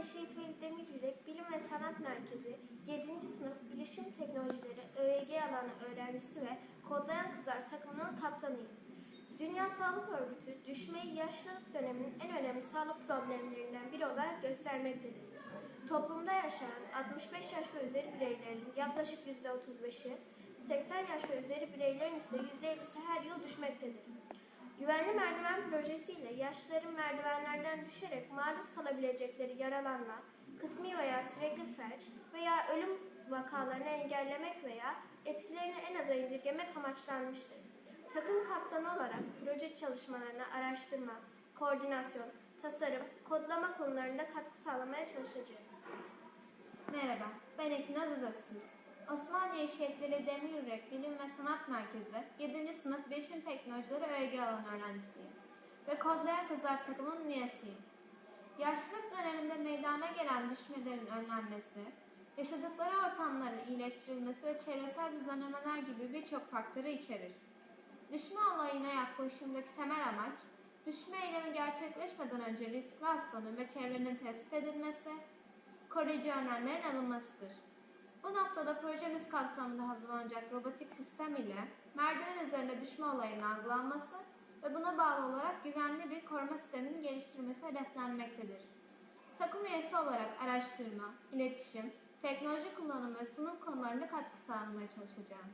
Ümit Yürek Bilim ve Sanat Merkezi 7. sınıf Bilişim Teknolojileri ÖYG alanı öğrencisi ve Kodlayan Kızlar takımının kaptanıyım. Dünya Sağlık Örgütü düşmeyi yaşlılık döneminin en önemli sağlık problemlerinden biri olarak göstermektedir. Toplumda yaşayan 65 yaş ve üzeri bireylerin yaklaşık %35'i, 80 yaş ve üzeri bireylerin ise %50'si her yıl düşmektedir. Güvenli merdiven projesiyle yaşlıların merdivenlerden düşerek maruz kalabilecekleri yaralanma, kısmi veya sürekli felç veya ölüm vakalarını engellemek veya etkilerini en aza indirgemek amaçlanmıştır. Takım kaptanı olarak proje çalışmalarına araştırma, koordinasyon, tasarım, kodlama konularında katkı sağlamaya çalışacağım. Merhaba, ben Eknaz Uzaksız. Osmaniye Şehitleri Demiryürek Bilim ve Sanat Merkezi 7. sınıf Bilişim Teknolojileri ÖG alanı öğrencisiyim ve Kodlayan Kızlar takımının üyesiyim. Yaşlılık döneminde meydana gelen düşmelerin önlenmesi, yaşadıkları ortamların iyileştirilmesi ve çevresel düzenlemeler gibi birçok faktörü içerir. Düşme olayına yaklaşımdaki temel amaç, düşme eylemi gerçekleşmeden önce riskli hastanın ve çevrenin tespit edilmesi, koruyucu önlemlerin alınmasıdır. Bu noktada projemiz kapsamında hazırlanacak robotik sistem ile merdiven üzerinde düşme olayının algılanması ve buna bağlı olarak güvenli bir koruma sisteminin geliştirilmesi hedeflenmektedir. Takım üyesi olarak araştırma, iletişim, teknoloji kullanımı ve sunum konularında katkı sağlamaya çalışacağım.